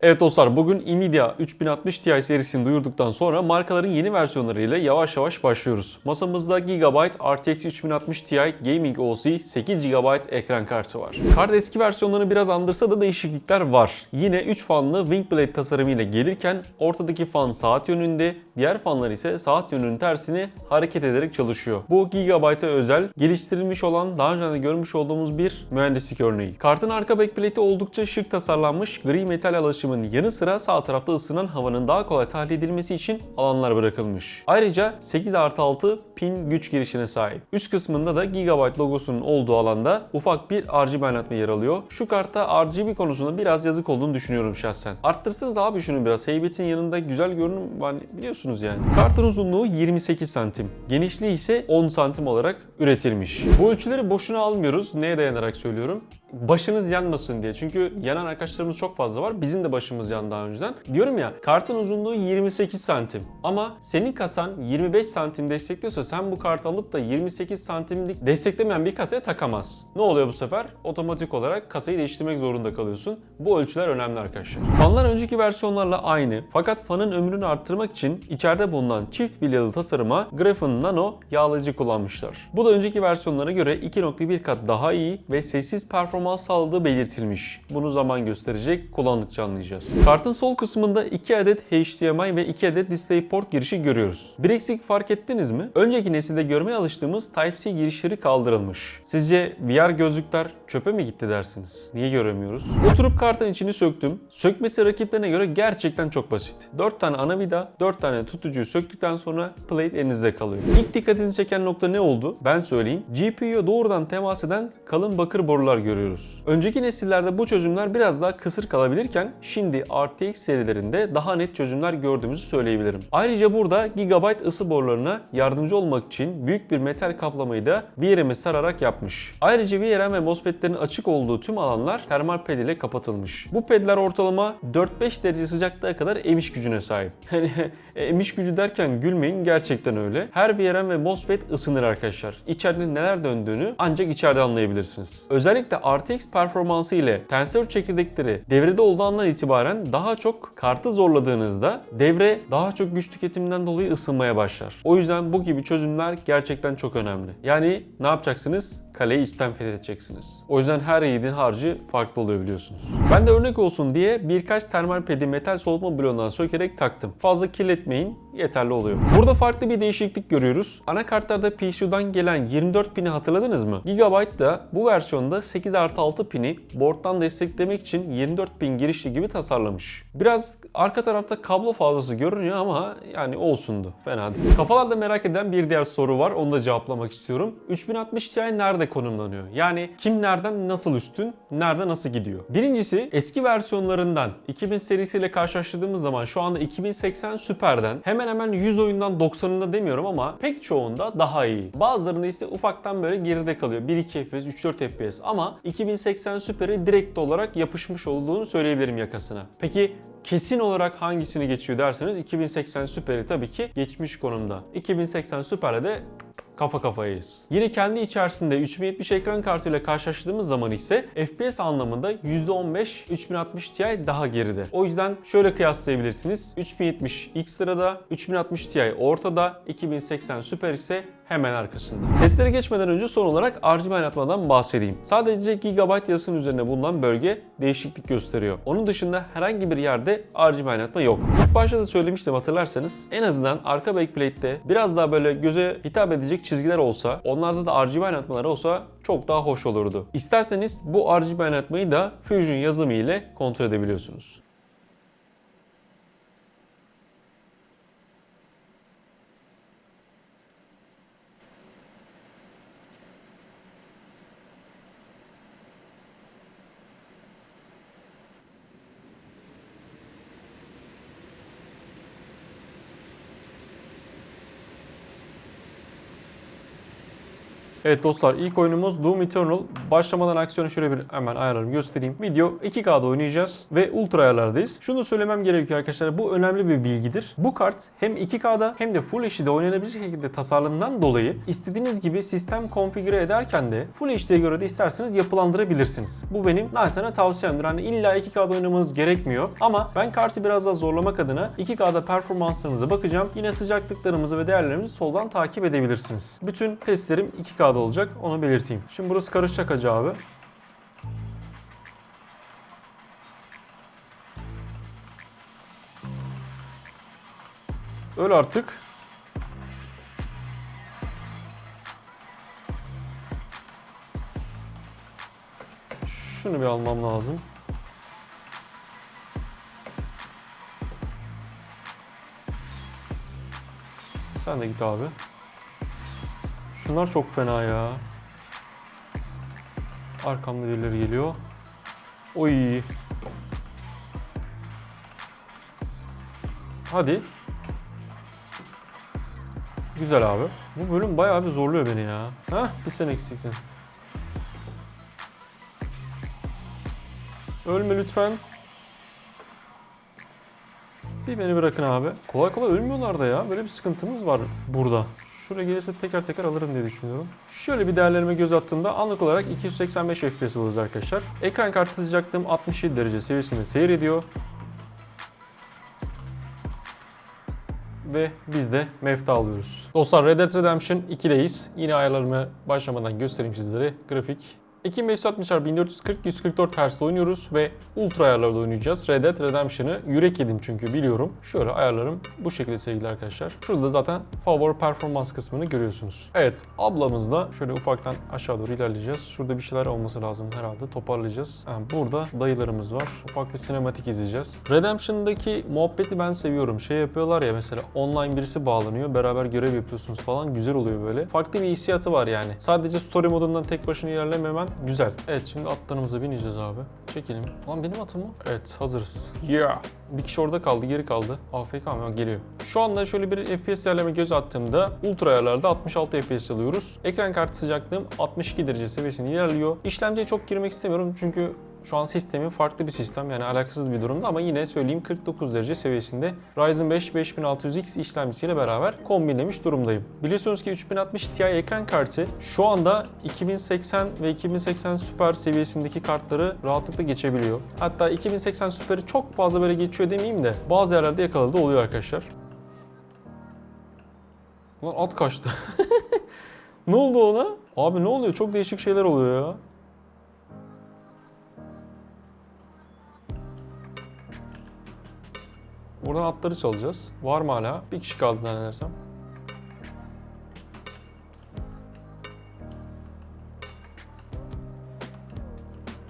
Evet dostlar bugün Nvidia 3060 Ti serisini duyurduktan sonra markaların yeni versiyonlarıyla yavaş yavaş başlıyoruz. Masamızda Gigabyte RTX 3060 Ti Gaming OC 8 GB ekran kartı var. Kart eski versiyonlarını biraz andırsa da değişiklikler var. Yine 3 fanlı Wingblade tasarımıyla gelirken ortadaki fan saat yönünde, diğer fanlar ise saat yönünün tersini hareket ederek çalışıyor. Bu Gigabyte'a özel, geliştirilmiş olan daha önce de görmüş olduğumuz bir mühendislik örneği. Kartın arka backplate'i oldukça şık tasarlanmış gri metal alaşımın yanı sıra sağ tarafta ısınan havanın daha kolay tahliye edilmesi için alanlar bırakılmış. Ayrıca 8 artı 6 pin güç girişine sahip. Üst kısmında da Gigabyte logosunun olduğu alanda ufak bir RGB aydınlatma yer alıyor. Şu kartta RGB konusunda biraz yazık olduğunu düşünüyorum şahsen. Arttırsanız abi şunu biraz. Heybetin yanında güzel görünüm var biliyorsunuz yani. Kartın uzunluğu 28 santim. Genişliği ise 10 santim olarak üretilmiş. Bu ölçüleri boşuna almıyoruz. Neye dayanarak söylüyorum? Başınız yanmasın diye. Çünkü yanan arkadaşlarımız çok fazla var. Bizim de başımız yandı daha önceden. Diyorum ya kartın uzunluğu 28 santim. Ama senin kasan 25 santim destekliyorsa sen bu kartı alıp da 28 santimlik desteklemeyen bir kasaya takamazsın. Ne oluyor bu sefer? Otomatik olarak kasayı değiştirmek zorunda kalıyorsun. Bu ölçüler önemli arkadaşlar. Fanlar önceki versiyonlarla aynı. Fakat fanın ömrünü arttırmak için içeride bulunan çift bilyalı tasarıma Graphene Nano yağlayıcı kullanmışlar. Bu da önceki versiyonlara göre 2.1 kat daha iyi ve sessiz performans sağladığı belirtilmiş. Bunu zaman gösterecek, kullandıkça anlayacağız. Kartın sol kısmında 2 adet HDMI ve 2 adet DisplayPort girişi görüyoruz. Bir eksik fark ettiniz mi? Önceki nesilde görmeye alıştığımız Type-C girişleri kaldırılmış. Sizce VR gözlükler çöpe mi gitti dersiniz? Niye göremiyoruz? Oturup kartın içini söktüm. Sökmesi rakiplerine göre gerçekten çok basit. 4 tane ana vida, 4 tane tutucuyu söktükten sonra plate elinizde kalıyor. İlk dikkatinizi çeken nokta ne oldu? Ben söyleyeyim. GPU'ya doğrudan temas eden kalın bakır borular görüyoruz. Önceki nesillerde bu çözümler biraz daha kısır kalabilirken şimdi RTX serilerinde daha net çözümler gördüğümüzü söyleyebilirim. Ayrıca burada Gigabyte ısı borularına yardımcı olmak için büyük bir metal kaplamayı da VRM'e sararak yapmış. Ayrıca VRM ve MOSFET'lerin açık olduğu tüm alanlar termal ped ile kapatılmış. Bu pedler ortalama 4-5 derece sıcaklığa kadar emiş gücüne sahip. Yani emiş gücü derken gülmeyin gerçekten öyle. Her VRM ve MOSFET ısınır arkadaşlar. İçeride neler döndüğünü ancak içeride anlayabilirsiniz. Özellikle RTX performansı ile tensör çekirdekleri devrede olduğu andan itibaren daha çok kartı zorladığınızda devre daha çok güç tüketiminden dolayı ısınmaya başlar. O yüzden bu gibi çözümler gerçekten çok önemli. Yani ne yapacaksınız? Kaleyi içten fethedeceksiniz. O yüzden her yiğidin harcı farklı oluyor biliyorsunuz. Ben de örnek olsun diye birkaç termal pedi metal soğutma bloğundan sökerek taktım. Fazla kirletmeyin yeterli oluyor. Burada farklı bir değişiklik görüyoruz. Anakartlarda PSU'dan gelen 24 pini hatırladınız mı? Gigabyte da bu versiyonda 8 artı 6 pini board'dan desteklemek için 24 pin girişli gibi tasarlamış. Biraz arka tarafta kablo fazlası görünüyor ama yani olsundu. Fena değil. Kafalarda merak eden bir diğer soru var. Onu da cevaplamak istiyorum. 3060 Ti nerede konumlanıyor? Yani kim nereden nasıl üstün, nerede nasıl gidiyor? Birincisi eski versiyonlarından 2000 serisiyle karşılaştırdığımız zaman şu anda 2080 Super'den hemen hemen 100 oyundan 90'ında demiyorum ama pek çoğunda daha iyi. Bazılarında ise ufaktan böyle geride kalıyor. 1-2 FPS, 3-4 FPS ama 2080 Super'e direkt olarak yapışmış olduğunu söyleyebilirim yakasına. Peki kesin olarak hangisini geçiyor derseniz 2080 Super'i tabii ki geçmiş konumda. 2080 Super'e de kafa kafayayız. Yine kendi içerisinde 3070 ekran kartıyla karşılaştırdığımız zaman ise FPS anlamında %15 3060 Ti daha geride. O yüzden şöyle kıyaslayabilirsiniz. 3070 ilk sırada, 3060 Ti ortada, 2080 Super ise hemen arkasında. Testlere geçmeden önce son olarak RGB aydınlatmadan bahsedeyim. Sadece Gigabyte yazısının üzerine bulunan bölge değişiklik gösteriyor. Onun dışında herhangi bir yerde RGB aydınlatma yok. İlk başta da söylemiştim hatırlarsanız en azından arka backplate'te biraz daha böyle göze hitap edecek çizgiler olsa, onlarda da RGB aydınlatmaları olsa çok daha hoş olurdu. İsterseniz bu RGB aydınlatmayı da Fusion yazılımı ile kontrol edebiliyorsunuz. Evet dostlar ilk oyunumuz Doom Eternal. Başlamadan aksiyonu şöyle bir hemen ayarlarımı göstereyim. Video 2K'da oynayacağız ve ultra ayarlardayız. Şunu söylemem gerekiyor arkadaşlar. Bu önemli bir bilgidir. Bu kart hem 2K'da hem de Full HD'de oynanabilecek şekilde tasarlandığından dolayı istediğiniz gibi sistem konfigüre ederken de Full HD'ye göre de isterseniz yapılandırabilirsiniz. Bu benim naçizane tavsiyemdir. Hani illa 2K'da oynamanız gerekmiyor. Ama ben kartı biraz daha zorlamak adına 2K'da performanslarımıza bakacağım. Yine sıcaklıklarımızı ve değerlerimizi soldan takip edebilirsiniz. Bütün testlerim 2K'da olacak. Onu belirteyim. Şimdi burası karışacak acı abi. Öl artık. Şunu bir almam lazım. Sen de git abi. Şunlar çok fena ya. Arkamda birileri geliyor. Oy. Hadi. Güzel abi. Bu bölüm bayağı bir zorluyor beni ya. Hah bir sen eksiktin. Ölme lütfen. Bir beni bırakın abi. Kolay kolay ölmüyorlar da ya. Böyle bir sıkıntımız var burada. Şuraya gelirse teker teker alırım diye düşünüyorum. Şöyle bir değerlerime göz attığımda anlık olarak 285 FPS alıyoruz arkadaşlar. Ekran kartı sıcaklığım 67 derece seviyesinde seyrediyor. ve biz de mefta alıyoruz. Dostlar Red Dead Redemption 2'deyiz. Yine ayarlarımı başlamadan göstereyim sizlere. Grafik 2560'lar 1440 144 Hz oynuyoruz ve ultra ayarlarda oynayacağız. Red Dead Redemption'ı yürek yedim çünkü biliyorum. Şöyle ayarlarım bu şekilde sevgili arkadaşlar. Şurada da zaten favori performans kısmını görüyorsunuz. Evet ablamızla şöyle ufaktan aşağı doğru ilerleyeceğiz. Şurada bir şeyler olması lazım herhalde toparlayacağız. Yani burada dayılarımız var. Ufak bir sinematik izleyeceğiz. Redemption'daki muhabbeti ben seviyorum. Şey yapıyorlar ya mesela online birisi bağlanıyor. Beraber görev yapıyorsunuz falan. Güzel oluyor böyle. Farklı bir hissiyatı var yani. Sadece story modundan tek başına ilerlememen güzel. Evet şimdi atlarımıza bineceğiz abi. Çekelim. Lan benim atım mı? Evet hazırız. Yeah. Bir kişi orada kaldı, geri kaldı. AFK mı? Geliyor. Şu anda şöyle bir FPS yerleme göz attığımda ultra ayarlarda 66 FPS alıyoruz. Ekran kartı sıcaklığım 62 derece seviyesinde ilerliyor. İşlemciye çok girmek istemiyorum çünkü şu an sistemi farklı bir sistem yani alakasız bir durumda ama yine söyleyeyim 49 derece seviyesinde Ryzen 5 5600X işlemcisiyle beraber kombinlemiş durumdayım. Biliyorsunuz ki 3060 Ti ekran kartı şu anda 2080 ve 2080 Super seviyesindeki kartları rahatlıkla geçebiliyor. Hatta 2080 Super'i çok fazla böyle geçiyor demeyeyim de bazı yerlerde yakaladığı oluyor arkadaşlar. Lan at kaçtı. ne oldu ona? Abi ne oluyor? Çok değişik şeyler oluyor ya. Buradan atları çalacağız. Var mı hala? Bir kişi kaldı zannedersem.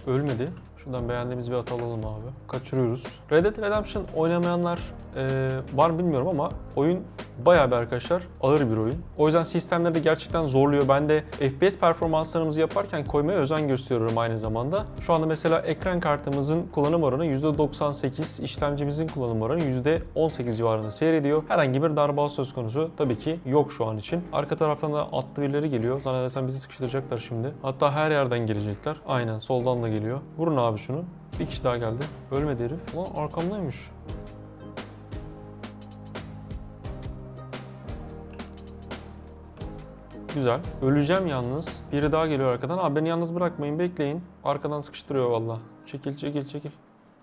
Ölmedi. Şuradan beğendiğimiz bir at alalım abi. Kaçırıyoruz. Red Dead Redemption oynamayanlar e, var mı bilmiyorum ama oyun bayağı bir arkadaşlar ağır bir oyun. O yüzden sistemleri gerçekten zorluyor. Ben de FPS performanslarımızı yaparken koymaya özen gösteriyorum aynı zamanda. Şu anda mesela ekran kartımızın kullanım oranı %98, işlemcimizin kullanım oranı %18 civarında seyrediyor. Herhangi bir darbe söz konusu tabii ki yok şu an için. Arka taraftan da atlı birileri geliyor. Zannedersem bizi sıkıştıracaklar şimdi. Hatta her yerden gelecekler. Aynen soldan da geliyor. Vurun abi şunu. Bir kişi daha geldi. Ölmedi herif. Ulan arkamdaymış. Güzel. Öleceğim yalnız. Biri daha geliyor arkadan. Abi beni yalnız bırakmayın bekleyin. Arkadan sıkıştırıyor valla. Çekil çekil çekil.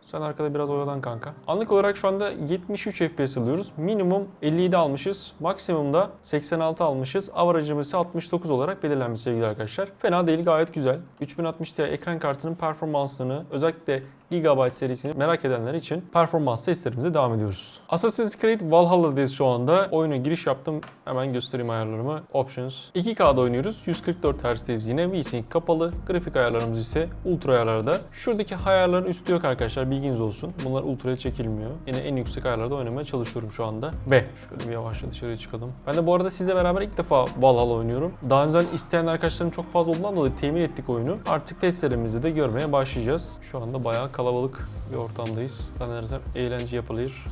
Sen arkada biraz oyalan kanka. Anlık olarak şu anda 73 FPS alıyoruz. Minimum 57 almışız. Maksimumda 86 almışız. Averajımız ise 69 olarak belirlenmiş sevgili arkadaşlar. Fena değil gayet güzel. 3060 Ti ekran kartının performansını özellikle Gigabyte serisini merak edenler için performans testlerimize devam ediyoruz. Assassin's Creed Valhalla'dayız şu anda. Oyuna giriş yaptım. Hemen göstereyim ayarlarımı. Options. 2K'da oynuyoruz. 144 Hz'deyiz yine. VSync kapalı. Grafik ayarlarımız ise ultra ayarlarda. Şuradaki ayarların üstü yok arkadaşlar. Bilginiz olsun. Bunlar ultraya çekilmiyor. Yine en yüksek ayarlarda oynamaya çalışıyorum şu anda. Ve şöyle bir yavaşça dışarıya çıkalım. Ben de bu arada sizle beraber ilk defa Valhalla oynuyorum. Daha önceden isteyen arkadaşlarım çok fazla olduğundan dolayı temin ettik oyunu. Artık testlerimizde de görmeye başlayacağız. Şu anda bayağı kalabalık bir ortamdayız. Zannedersem eğlence yapılır.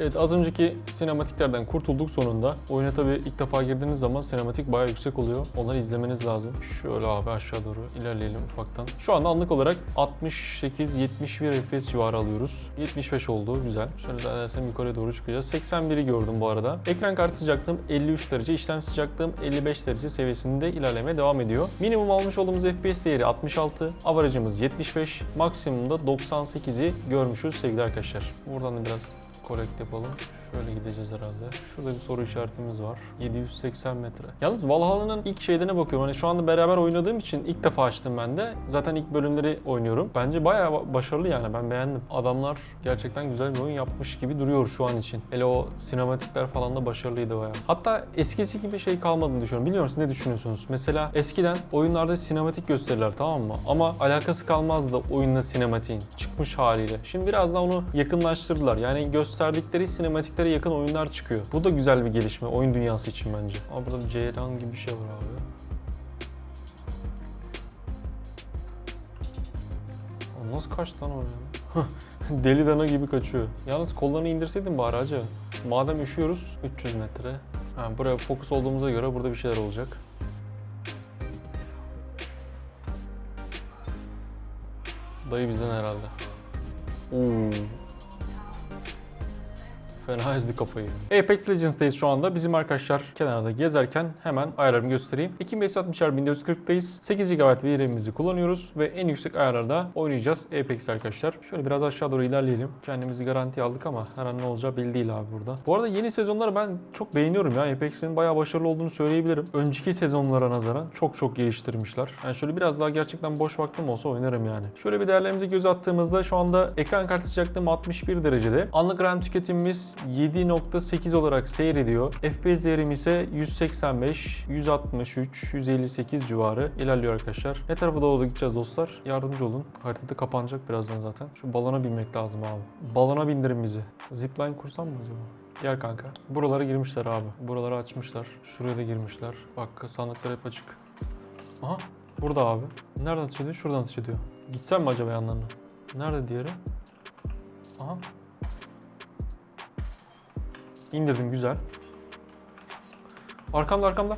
Evet az önceki sinematiklerden kurtulduk sonunda. Oyuna tabii ilk defa girdiğiniz zaman sinematik bayağı yüksek oluyor. Onları izlemeniz lazım. Şöyle abi aşağı doğru ilerleyelim ufaktan. Şu anda anlık olarak 68-71 FPS civarı alıyoruz. 75 oldu güzel. Şöyle daha edersem yukarıya doğru çıkacağız. 81'i gördüm bu arada. Ekran kartı sıcaklığım 53 derece, işlem sıcaklığım 55 derece seviyesinde ilerlemeye devam ediyor. Minimum almış olduğumuz FPS değeri 66, average'ımız 75, maksimumda 98'i görmüşüz sevgili arkadaşlar. Buradan da biraz korekt yapalım. Şöyle gideceğiz herhalde. Şurada bir soru işaretimiz var. 780 metre. Yalnız Valhalla'nın ilk şeylerine bakıyorum. Hani şu anda beraber oynadığım için ilk defa açtım ben de. Zaten ilk bölümleri oynuyorum. Bence bayağı ba- başarılı yani. Ben beğendim. Adamlar gerçekten güzel bir oyun yapmış gibi duruyor şu an için. Hele o sinematikler falan da başarılıydı bayağı. Hatta eskisi gibi şey kalmadığını düşünüyorum. Bilmiyorum siz ne düşünüyorsunuz? Mesela eskiden oyunlarda sinematik gösterirler tamam mı? Ama alakası kalmazdı oyunla sinematiğin çıkmış haliyle. Şimdi biraz daha onu yakınlaştırdılar. Yani gösterdikleri sinematiklere yakın oyunlar çıkıyor. Bu da güzel bir gelişme oyun dünyası için bence. Ama burada bir ceylan gibi bir şey var abi. O nasıl kaçtı lan oraya? Deli dana gibi kaçıyor. Yalnız kollarını indirseydin bari hacı. Madem üşüyoruz 300 metre. Ha, buraya fokus olduğumuza göre burada bir şeyler olacak. Dayı bizden herhalde. Oo. Fena ezdi kafayı. Apex Legends'dayız şu anda. Bizim arkadaşlar kenarda gezerken hemen ayarlarımı göstereyim. 2560 1440'dayız. 8 GB verimimizi kullanıyoruz ve en yüksek ayarlarda oynayacağız Apex arkadaşlar. Şöyle biraz aşağı doğru ilerleyelim. Kendimizi garanti aldık ama her an ne olacağı belli değil abi burada. Bu arada yeni sezonları ben çok beğeniyorum ya. Apex'in bayağı başarılı olduğunu söyleyebilirim. Önceki sezonlara nazaran çok çok geliştirmişler. Yani şöyle biraz daha gerçekten boş vaktim olsa oynarım yani. Şöyle bir değerlerimize göz attığımızda şu anda ekran kartı sıcaklığım 61 derecede. Anlık RAM tüketimimiz 7.8 olarak seyrediyor. FPS değerim ise 185, 163, 158 civarı ilerliyor arkadaşlar. Ne tarafa doğru gideceğiz dostlar? Yardımcı olun. Haritada kapanacak birazdan zaten. Şu balona binmek lazım abi. Balona bindirin bizi. Zipline kursam mı acaba? Gel kanka. Buralara girmişler abi. Buraları açmışlar. Şuraya da girmişler. Bak sandıklar hep açık. Aha. Burada abi. Nereden atış ediyor? Şuradan atış ediyor. Gitsem mi acaba yanlarına? Nerede diğeri? Aha. İndirdim güzel. Arkamda arkamda.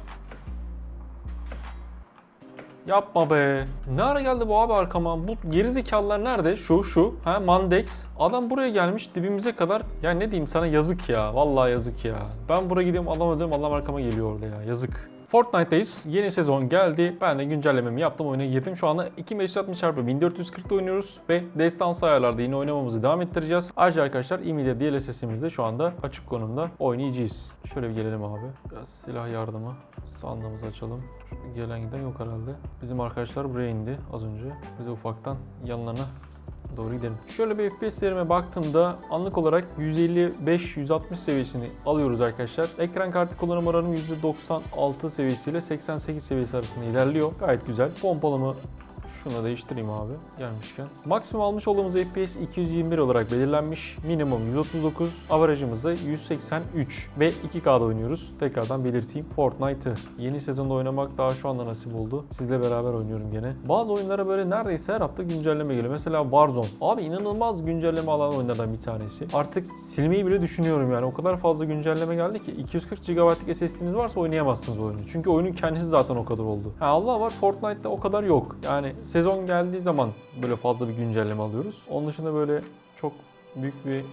Yapma be. Ne ara geldi bu abi arkama? Bu gerizekalılar nerede? Şu şu. Ha Mandex. Adam buraya gelmiş dibimize kadar. Ya ne diyeyim sana yazık ya. Vallahi yazık ya. Ben buraya gidiyorum adam ödüyorum adam arkama geliyor orada ya. Yazık. Fortnite'dayız. Yeni sezon geldi. Ben de güncellememi yaptım. Oyuna girdim. Şu anda 2560 x 1440'da oynuyoruz ve destansı ayarlarda yine oynamamızı devam ettireceğiz. Ayrıca arkadaşlar Nvidia DLSS'imiz de şu anda açık konumda oynayacağız. Şöyle bir gelelim abi. Biraz silah yardımı. Sandığımızı açalım. Şurada gelen giden yok herhalde. Bizim arkadaşlar buraya indi az önce. Bize ufaktan yanlarına doğru gidelim. Şöyle bir FPS'lerime baktığımda anlık olarak 155-160 seviyesini alıyoruz arkadaşlar. Ekran kartı kullanım oranım %96 seviyesiyle 88 seviyesi arasında ilerliyor. Gayet güzel. Pompalımı şuna değiştireyim abi gelmişken. Maksimum almış olduğumuz FPS 221 olarak belirlenmiş. Minimum 139. Average'ımız da 183. Ve 2K'da oynuyoruz. Tekrardan belirteyim. Fortnite'ı yeni sezonda oynamak daha şu anda nasip oldu. Sizle beraber oynuyorum gene. Bazı oyunlara böyle neredeyse her hafta güncelleme geliyor. Mesela Warzone. Abi inanılmaz güncelleme alan oyunlardan bir tanesi. Artık silmeyi bile düşünüyorum yani. O kadar fazla güncelleme geldi ki 240 GB'lık SSD'niz varsa oynayamazsınız oyunu. Çünkü oyunun kendisi zaten o kadar oldu. Ha Allah var Fortnite'da o kadar yok. Yani sezon geldiği zaman böyle fazla bir güncelleme alıyoruz. Onun dışında böyle çok büyük bir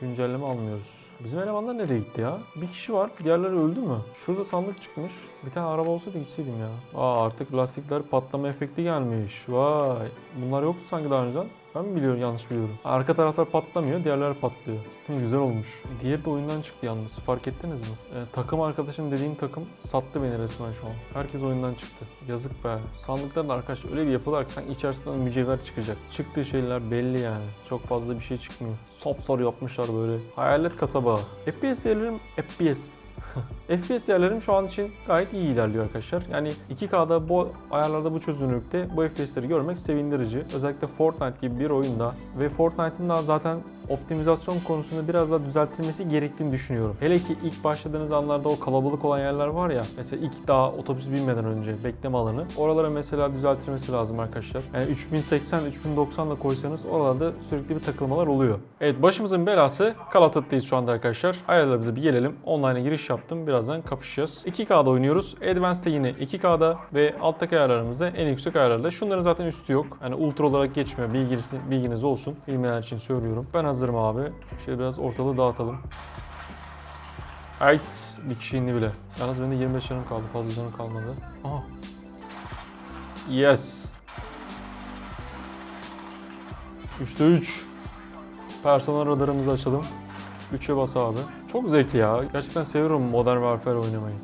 güncelleme almıyoruz. Bizim elemanlar nereye gitti ya? Bir kişi var. Diğerleri öldü mü? Şurada sandık çıkmış. Bir tane araba olsaydı gitseydim ya. Aa artık lastikler patlama efekti gelmiş. Vay. Bunlar yoktu sanki daha önceden. Ben mi biliyorum yanlış biliyorum. Arka taraflar patlamıyor, diğerler patlıyor. Hı, Güzel olmuş. Diğeri de oyundan çıktı yalnız. Fark ettiniz mi? Ee, takım arkadaşım dediğim takım sattı beni resmen şu an. Herkes oyundan çıktı. Yazık be. Sandıkların arkadaş öyle bir yapılar ki sanki içerisinden mücevher çıkacak. Çıktığı şeyler belli yani. Çok fazla bir şey çıkmıyor. Sapsarı yapmışlar böyle. Hayalet kasaba. FPS değerlerim FPS. FPS değerlerim şu an için gayet iyi ilerliyor arkadaşlar. Yani 2K'da bu ayarlarda bu çözünürlükte bu FPS'leri görmek sevindirici. Özellikle Fortnite gibi bir oyunda ve Fortnite'ın da zaten optimizasyon konusunda biraz daha düzeltilmesi gerektiğini düşünüyorum. Hele ki ilk başladığınız anlarda o kalabalık olan yerler var ya. Mesela ilk daha otobüs binmeden önce bekleme alanı. Oralara mesela düzeltilmesi lazım arkadaşlar. Yani 3080, 3090 da koysanız oralarda sürekli bir takılmalar oluyor. Evet başımızın belası Call of Duty'deyiz şu anda arkadaşlar. Ayarlarımıza bir gelelim. Online'a giriş yaptım. Birazdan kapışacağız. 2K'da oynuyoruz. Advanced'de yine 2K'da ve alttaki ayarlarımızda en yüksek ayarlarda. Şunların zaten üstü yok. Yani ultra olarak geçmiyor. Bilginiz, bilginiz olsun. Bilmeyenler için söylüyorum. Ben hazırım abi. Şöyle biraz ortalığı dağıtalım. Ait bir kişi indi bile. Yalnız benim de 25 canım kaldı. Fazla canım kalmadı. Aha. Yes. 3'te 3. Personel radarımızı açalım. 3'e bas abi. Çok zevkli ya. Gerçekten seviyorum Modern Warfare oynamayı.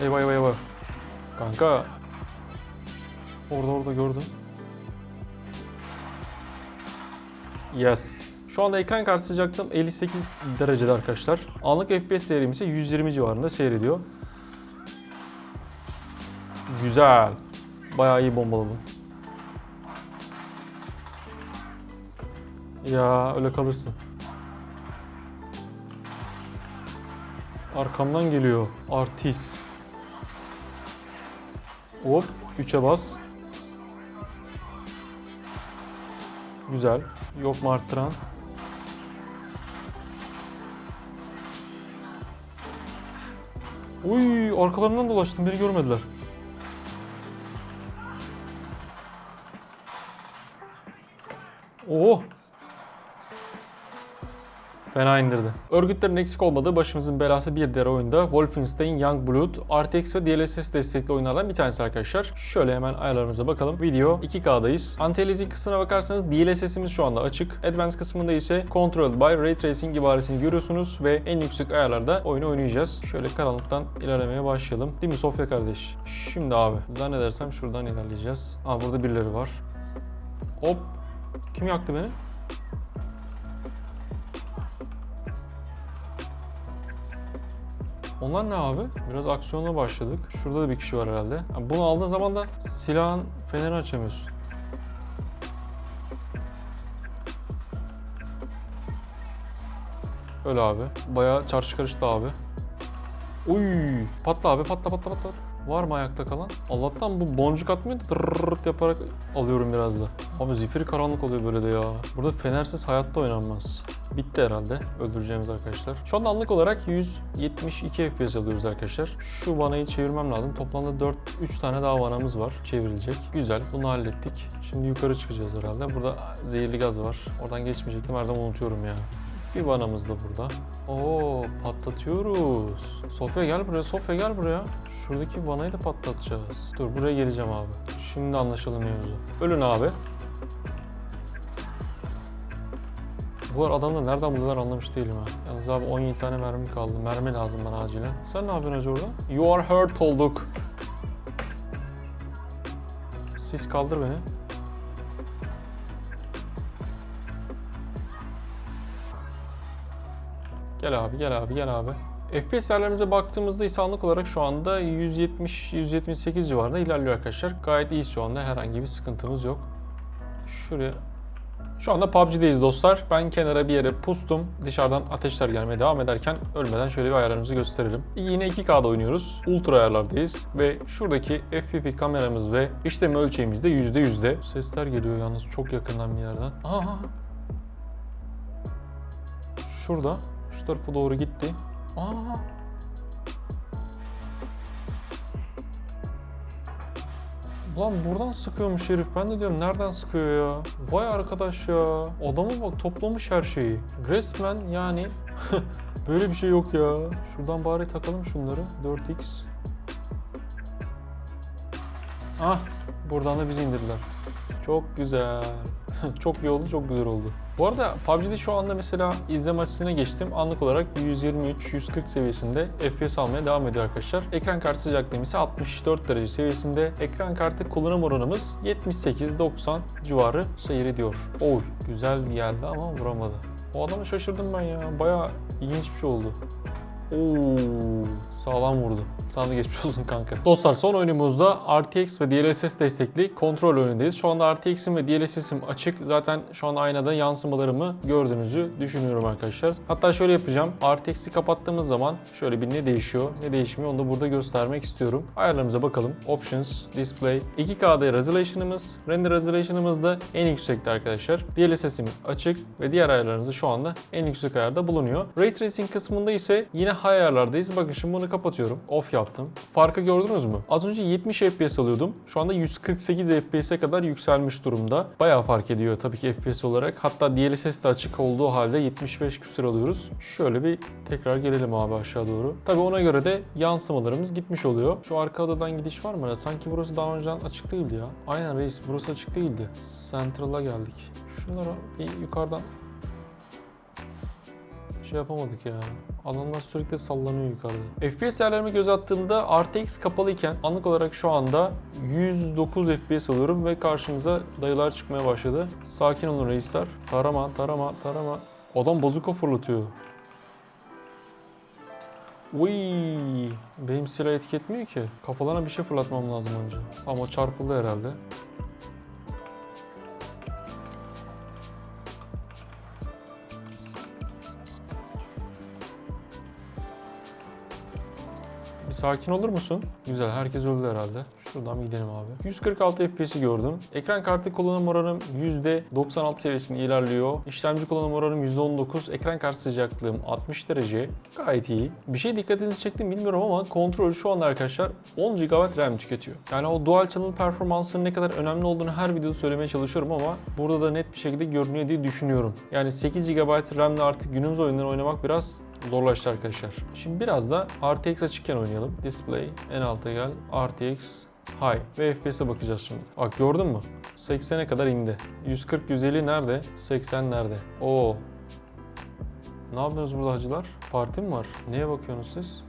Eyvah eyvah eyvah. Kanka. Orada orada gördüm. Yes. Şu anda ekran kartı sıcaklığım 58 derecede arkadaşlar. Anlık FPS değerim ise 120 civarında seyrediyor. Güzel. Bayağı iyi bombaladım. Ya öyle kalırsın. Arkamdan geliyor. Artist. Hop 3'e bas. Güzel. Yok mu arttıran? Uy arkalarından dolaştım beni görmediler. Oh! Fena indirdi. Örgütlerin eksik olmadığı başımızın belası bir diğer oyunda Wolfenstein Youngblood, RTX ve DLSS destekli oyunlardan bir tanesi arkadaşlar. Şöyle hemen ayarlarımıza bakalım. Video 2K'dayız. Anti-aliasing kısmına bakarsanız DLSS'imiz şu anda açık. Advanced kısmında ise Controlled by Ray Tracing ibaresini görüyorsunuz ve en yüksek ayarlarda oyunu oynayacağız. Şöyle karanlıktan ilerlemeye başlayalım. Değil mi Sofya kardeş? Şimdi abi zannedersem şuradan ilerleyeceğiz. Aa burada birileri var. Hop. Kim yaktı beni? Onlar ne abi? Biraz aksiyona başladık. Şurada da bir kişi var herhalde. Ha, Bunu aldığın zaman da silahın fenerini açamıyorsun. Öyle abi. Bayağı çarşı karıştı abi. Uy, patla abi patla patla patla. Var mı ayakta kalan? Allah'tan bu boncuk atmıyor da tırırt yaparak alıyorum biraz da. Abi zifiri karanlık oluyor böyle de ya. Burada fenersiz hayatta oynanmaz. Bitti herhalde öldüreceğimiz arkadaşlar. Şu anda anlık olarak 172 FPS alıyoruz arkadaşlar. Şu vanayı çevirmem lazım. Toplamda 4 3 tane daha vanamız var çevrilecek. Güzel. Bunu hallettik. Şimdi yukarı çıkacağız herhalde. Burada zehirli gaz var. Oradan geçmeyecektim. Her zaman unutuyorum ya. Bir vanamız da burada. Oo patlatıyoruz. Sofya gel buraya, Sofya gel buraya. Şuradaki vanayı da patlatacağız. Dur buraya geleceğim abi. Şimdi anlaşalım mevzu. Ölün abi. Bu da nereden buluyorlar anlamış değilim ha. Yalnız abi 17 tane mermi kaldı. Mermi lazım bana acilen. Sen ne yapıyorsun hacı orada? You are hurt olduk. Siz kaldır beni. Gel abi, gel abi, gel abi. FPS değerlerimize baktığımızda ise anlık olarak şu anda 170-178 civarında ilerliyor arkadaşlar. Gayet iyi şu anda herhangi bir sıkıntımız yok. Şuraya şu anda PUBG'deyiz dostlar. Ben kenara bir yere pustum. Dışarıdan ateşler gelmeye devam ederken ölmeden şöyle bir ayarlarımızı gösterelim. Yine 2K'da oynuyoruz. Ultra ayarlardayız ve şuradaki FPP kameramız ve işlem ölçeğimiz de %yüzde. Sesler geliyor yalnız çok yakından bir yerden. Aha. Şurada. Şu tarafa doğru gitti. Aa. Ulan buradan sıkıyormuş herif. Ben de diyorum nereden sıkıyor ya? Vay arkadaş ya. Adama bak toplamış her şeyi. Resmen yani böyle bir şey yok ya. Şuradan bari takalım şunları. 4x. Ah buradan da bizi indirdiler. Çok güzel. çok iyi oldu, çok güzel oldu. Bu arada PUBG'de şu anda mesela izleme açısına geçtim. Anlık olarak 123-140 seviyesinde FPS almaya devam ediyor arkadaşlar. Ekran kartı sıcaklığım ise 64 derece seviyesinde. Ekran kartı kullanım oranımız 78-90 civarı seyrediyor. Oy güzel geldi ama vuramadı. O adamı şaşırdım ben ya. Bayağı ilginç bir şey oldu. Oo, sağlam vurdu. Sana geçmiş olsun kanka. Dostlar son oyunumuzda RTX ve DLSS destekli kontrol oyunundayız. Şu anda RTX'im ve DLSS'im açık. Zaten şu an aynada yansımalarımı gördüğünüzü düşünüyorum arkadaşlar. Hatta şöyle yapacağım. RTX'i kapattığımız zaman şöyle bir ne değişiyor, ne değişmiyor onu da burada göstermek istiyorum. Ayarlarımıza bakalım. Options, Display, 2K'da resolution'ımız, render resolution'ımız da en yüksekte arkadaşlar. DLSS'imiz açık ve diğer ayarlarımız da şu anda en yüksek ayarda bulunuyor. Ray Tracing kısmında ise yine high ayarlardayız. Bakın şimdi bunu kapatıyorum. Off yaptım. Farkı gördünüz mü? Az önce 70 FPS alıyordum. Şu anda 148 FPS'e kadar yükselmiş durumda. Bayağı fark ediyor tabii ki FPS olarak. Hatta DLSS de açık olduğu halde 75 küsur alıyoruz. Şöyle bir tekrar gelelim abi aşağı doğru. Tabii ona göre de yansımalarımız gitmiş oluyor. Şu arka odadan gidiş var mı? Sanki burası daha önceden açık değildi ya. Aynen reis burası açık değildi. Central'a geldik. Şunları bir yukarıdan şey yapamadık ya. Alanlar sürekli sallanıyor yukarıda. FPS değerlerime göz attığımda RTX kapalıyken anlık olarak şu anda 109 FPS alıyorum ve karşımıza dayılar çıkmaya başladı. Sakin olun reisler. Tarama, tarama, tarama. Adam bazuka fırlatıyor. Uy, benim silah etki etmiyor ki. Kafalarına bir şey fırlatmam lazım önce. Ama çarpıldı herhalde. Sakin olur musun? Güzel, herkes öldü herhalde. Şuradan gidelim abi. 146 FPS'i gördüm. Ekran kartı kullanım oranım %96 seviyesinde ilerliyor. İşlemci kullanım oranım %19. Ekran kartı sıcaklığım 60 derece. Gayet iyi. Bir şey dikkatinizi çekti mi bilmiyorum ama kontrol şu anda arkadaşlar 10 GB RAM tüketiyor. Yani o dual channel performansının ne kadar önemli olduğunu her videoda söylemeye çalışıyorum ama burada da net bir şekilde görünüyor diye düşünüyorum. Yani 8 GB RAM'le artık günümüz oyunları oynamak biraz zorlaştı arkadaşlar. Şimdi biraz da RTX açıkken oynayalım. Display en alta gel. RTX High ve FPS'e bakacağız şimdi. Bak gördün mü? 80'e kadar indi. 140 150 nerede? 80 nerede? Oo. Ne yapıyorsunuz burada hacılar? Parti mi var? Neye bakıyorsunuz siz?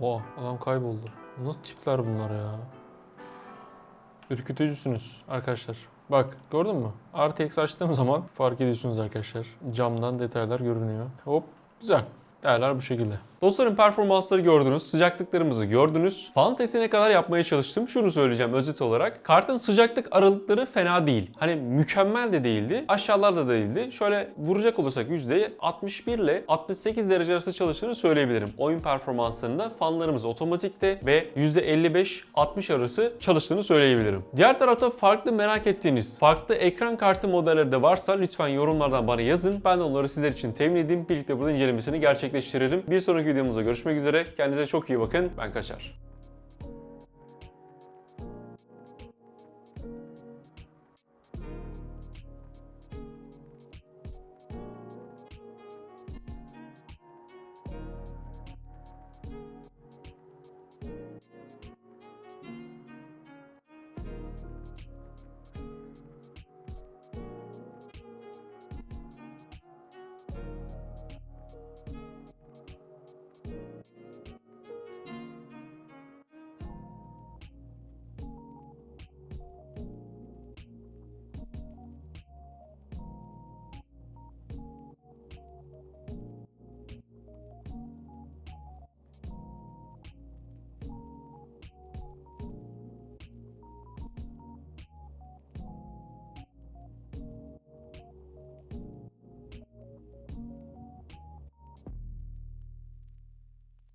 Oha adam kayboldu. Nasıl tipler bunlar ya? Ürkütücüsünüz arkadaşlar. Bak gördün mü? RTX açtığım zaman fark ediyorsunuz arkadaşlar. Camdan detaylar görünüyor. Hop güzel. Değerler bu şekilde. Dostlarım performansları gördünüz, sıcaklıklarımızı gördünüz. Fan sesine kadar yapmaya çalıştım. Şunu söyleyeceğim özet olarak. Kartın sıcaklık aralıkları fena değil. Hani mükemmel de değildi, aşağılarda da değildi. Şöyle vuracak olursak %61 ile 68 derece arası çalıştığını söyleyebilirim. Oyun performanslarında fanlarımız otomatikte ve %55-60 arası çalıştığını söyleyebilirim. Diğer tarafta farklı merak ettiğiniz, farklı ekran kartı modelleri de varsa lütfen yorumlardan bana yazın. Ben de onları sizler için temin edeyim. Birlikte burada incelemesini gerçekleştirelim. Bir sonraki videomuzda görüşmek üzere. Kendinize çok iyi bakın. Ben kaçar.